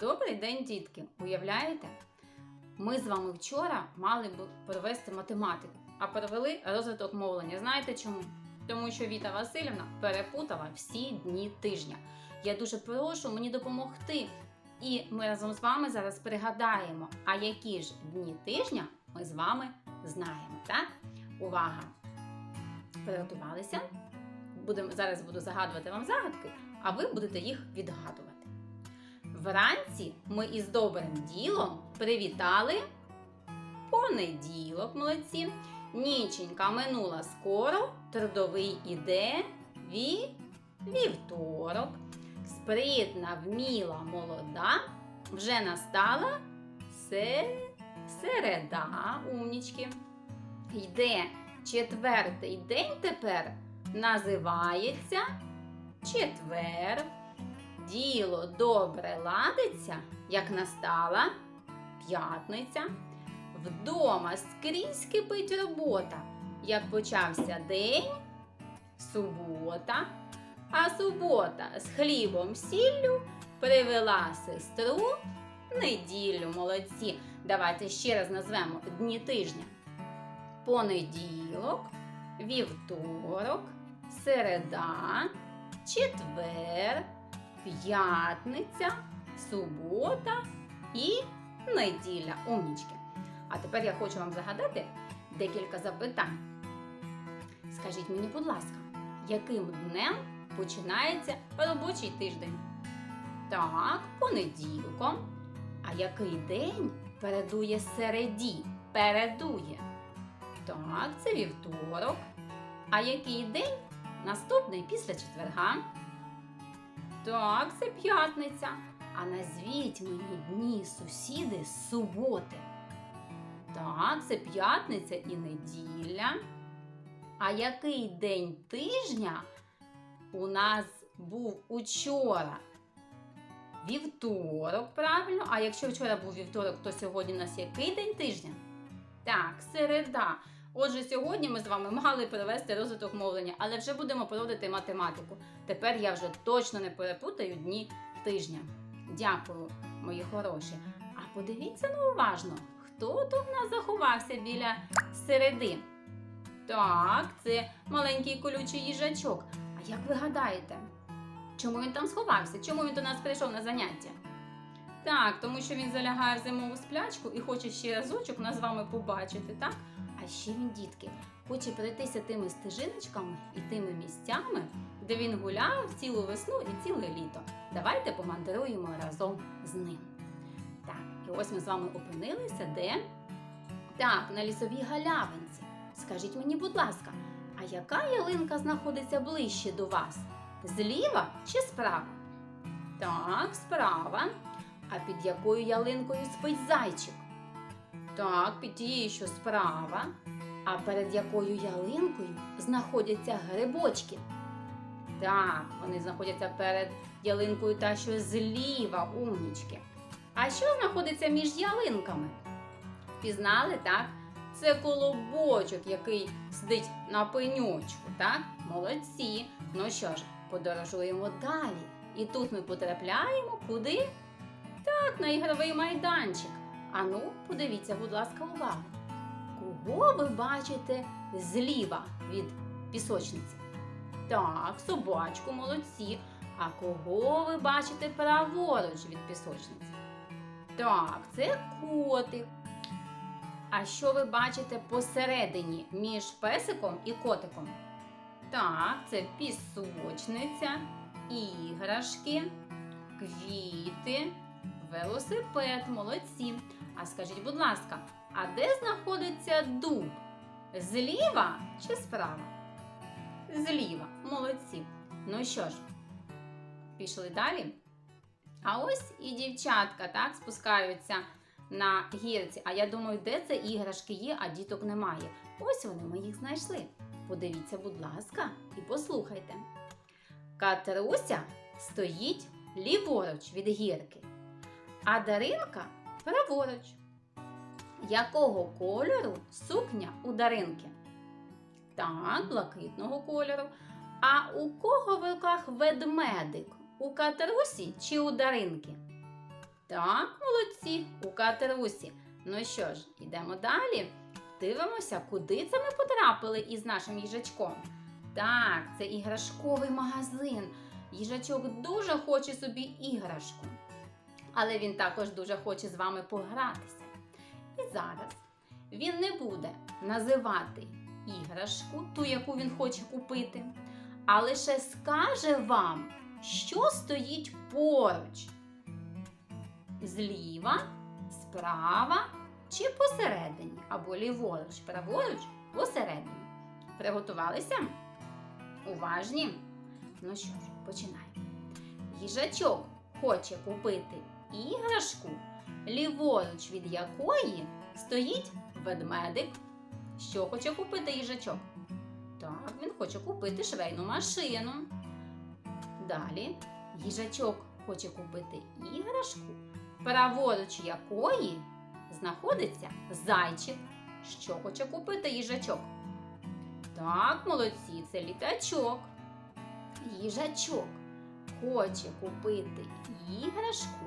Добрий день, дітки! Уявляєте? Ми з вами вчора мали б провести математику, а провели розвиток мовлення. Знаєте чому? Тому що Віта Васильівна перепутала всі дні тижня. Я дуже прошу мені допомогти. І ми разом з вами зараз пригадаємо, а які ж дні тижня ми з вами знаємо. Так? Увага! Приготувалися? Будемо, зараз буду загадувати вам загадки, а ви будете їх відгадувати. Вранці ми із добрим ділом привітали понеділок, молодці. Ніченька минула скоро, трудовий іде ві... вівторок. Спритна, вміла, молода, вже настала се... середа, умнічки. Йде четвертий день тепер, називається четвер. Діло добре ладиться, як настала п'ятниця. Вдома скрізь кипить робота, як почався день, субота, а субота з хлібом сіллю привела сестру неділю. Молодці. Давайте ще раз назвемо дні тижня. Понеділок, вівторок, середа, четвер п'ятниця, субота і неділя. Умнічки. А тепер я хочу вам загадати декілька запитань. Скажіть мені, будь ласка, яким днем починається робочий тиждень? Так, понеділком. А який день передує середі? Передує. Так, це вівторок. А який день наступний після четверга? Так, це п'ятниця. А назвіть мені дні сусіди з суботи. Так, це п'ятниця і неділя. А який день тижня у нас був учора? Вівторок, правильно? А якщо вчора був вівторок, то сьогодні у нас який день тижня? Так, середа. Отже, сьогодні ми з вами мали провести розвиток мовлення, але вже будемо проводити математику. Тепер я вже точно не перепутаю дні тижня. Дякую, мої хороші. А подивіться ну уважно, хто тут в нас заховався біля середи? Так, це маленький колючий їжачок. А як ви гадаєте, чому він там сховався? Чому він до нас прийшов на заняття? Так, тому що він залягає в зимову сплячку і хоче ще разочок нас з вами побачити, так? Ще він, дітки, хоче пройтися тими стежиночками і тими місцями, де він гуляв цілу весну і ціле літо. Давайте помандруємо разом з ним. Так, і ось ми з вами опинилися де? Так, на лісовій галявинці. Скажіть мені, будь ласка, а яка ялинка знаходиться ближче до вас? Зліва чи справа? Так, справа. А під якою ялинкою спить зайчик? Так, під тією, що справа. А перед якою ялинкою знаходяться грибочки? Так, вони знаходяться перед ялинкою та що зліва умнічки. А що знаходиться між ялинками? Пізнали, так? Це колобочок, який сидить на пеньочку, так? Молодці. Ну що ж, подорожуємо далі. І тут ми потрапляємо куди? Так, на ігровий майданчик. Ану, подивіться, будь ласка, увагу. Кого ви бачите зліва від пісочниці? Так, собачку, молодці. А кого ви бачите праворуч від пісочниці? Так, це котик. А що ви бачите посередині між песиком і котиком? Так, це пісочниця, іграшки, квіти, велосипед, молодці. А скажіть, будь ласка, а де знаходиться дуб? Зліва чи справа? Зліва, молодці. Ну що ж, пішли далі. А ось і дівчатка так спускаються на гірці. А я думаю, де це іграшки є, а діток немає. Ось вони, ми їх знайшли. Подивіться, будь ласка, і послухайте. Катруся стоїть ліворуч від гірки, а Даринка праворуч. Якого кольору сукня у Даринки? Так, блакитного кольору. А у кого в руках ведмедик? У Катрусі чи у Даринки? Так, молодці, у катерусі. Ну що ж, йдемо далі. Дивимося, куди це ми потрапили із нашим їжачком. Так, це іграшковий магазин. Їжачок дуже хоче собі іграшку. Але він також дуже хоче з вами погратися. І зараз він не буде називати іграшку, ту, яку він хоче купити, а лише скаже вам, що стоїть поруч. Зліва, справа чи посередині, або ліворуч, праворуч, посередині. Приготувалися? Уважні? Ну що ж, починаємо. Їжачок хоче купити іграшку, ліворуч від якої стоїть ведмедик. Що хоче купити їжачок? Так, він хоче купити швейну машину. Далі їжачок хоче купити іграшку, праворуч якої знаходиться зайчик. Що хоче купити їжачок? Так, молодці, це літачок. Їжачок хоче купити іграшку,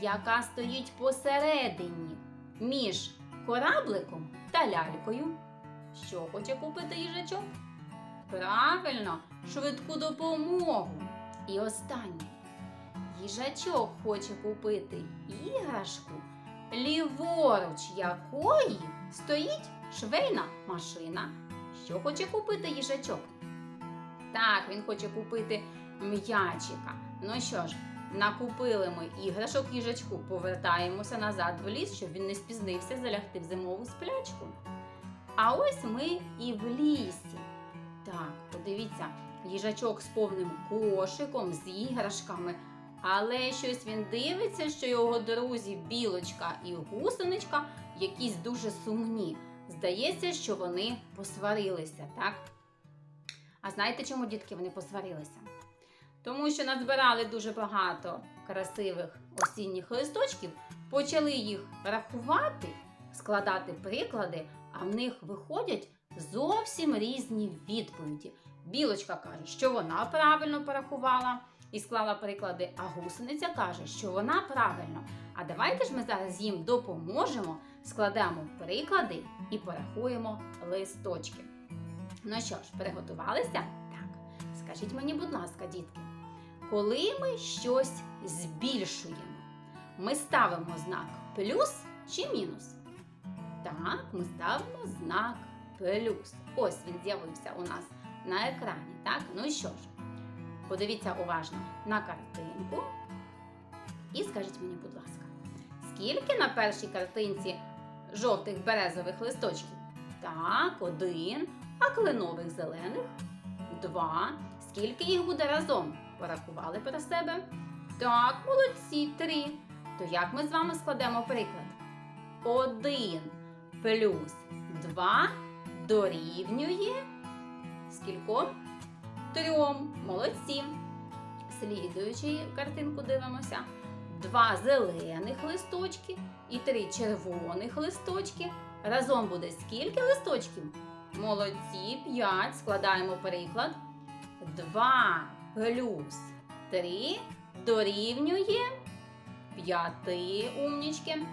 яка стоїть посередині між корабликом та лялькою. Що хоче купити їжачок? Правильно, швидку допомогу. І останнє. Їжачок хоче купити іграшку, ліворуч якої стоїть швейна машина. Що хоче купити їжачок? Так, він хоче купити м'ячика. Ну що ж, накупили ми іграшок їжачку, повертаємося назад в ліс, щоб він не спізнився залягти в зимову сплячку. А ось ми і в лісі. Так, подивіться, їжачок з повним кошиком, з іграшками. Але щось він дивиться, що його друзі білочка і гусеничка якісь дуже сумні. Здається, що вони посварилися, так? А знаєте, чому дітки вони посварилися? Тому що назбирали дуже багато красивих осінніх листочків, почали їх рахувати, складати приклади, а в них виходять зовсім різні відповіді. Білочка каже, що вона правильно порахувала і склала приклади, а гусениця каже, що вона правильно. А давайте ж ми зараз їм допоможемо, складемо приклади і порахуємо листочки. Ну що ж, приготувалися? Так. Скажіть мені, будь ласка, дітки, коли ми щось збільшуємо, ми ставимо знак плюс чи мінус? Так, ми ставимо знак плюс. Ось він з'явився у нас на екрані. Так, ну і що ж, подивіться уважно на картинку і скажіть мені, будь ласка, скільки на першій картинці жовтих березових листочків? Так, один. А кленових зелених? Два. Скільки їх буде разом? Порахували про себе? Так, молодці, три. То як ми з вами складемо приклад? Один плюс два дорівнює скільком? Трьом. Молодці. Слідуючи картинку дивимося. Два зелених листочки і три червоних листочки. Разом буде скільки листочків? Молодці, 5. Складаємо приклад. 2 плюс 3 дорівнює 5 умнічки.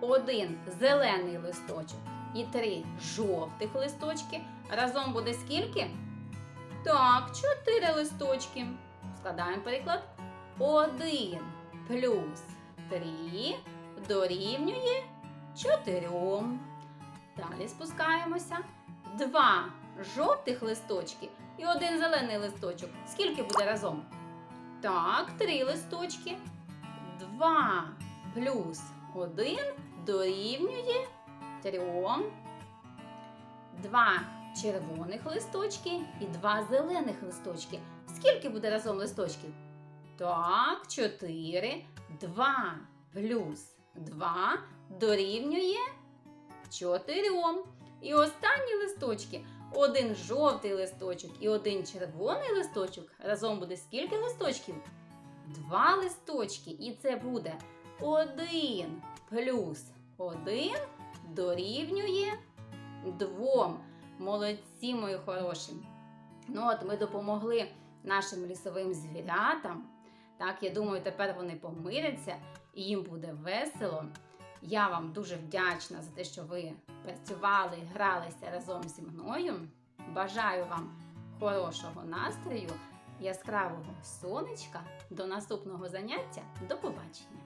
Один зелений листочок і три жовтих листочки. Разом буде скільки? Так, 4 листочки. Складаємо приклад. 1 плюс 3 дорівнює 4. Далі спускаємося. Два жовтих листочки і один зелений листочок. Скільки буде разом? Так, три листочки. Два плюс один дорівнює трьом. Два червоних листочки і два зелених листочки. Скільки буде разом листочків? Так, чотири. Два плюс два дорівнює чотирьом. І останні листочки. Один жовтий листочок і один червоний листочок. Разом буде скільки листочків? Два листочки. І це буде один плюс один дорівнює двом. Молодці, мої хороші. Ну от ми допомогли нашим лісовим звірятам Так, я думаю, тепер вони помиряться і їм буде весело. Я вам дуже вдячна за те, що ви працювали, гралися разом зі мною. Бажаю вам хорошого настрою, яскравого сонечка. До наступного заняття. До побачення!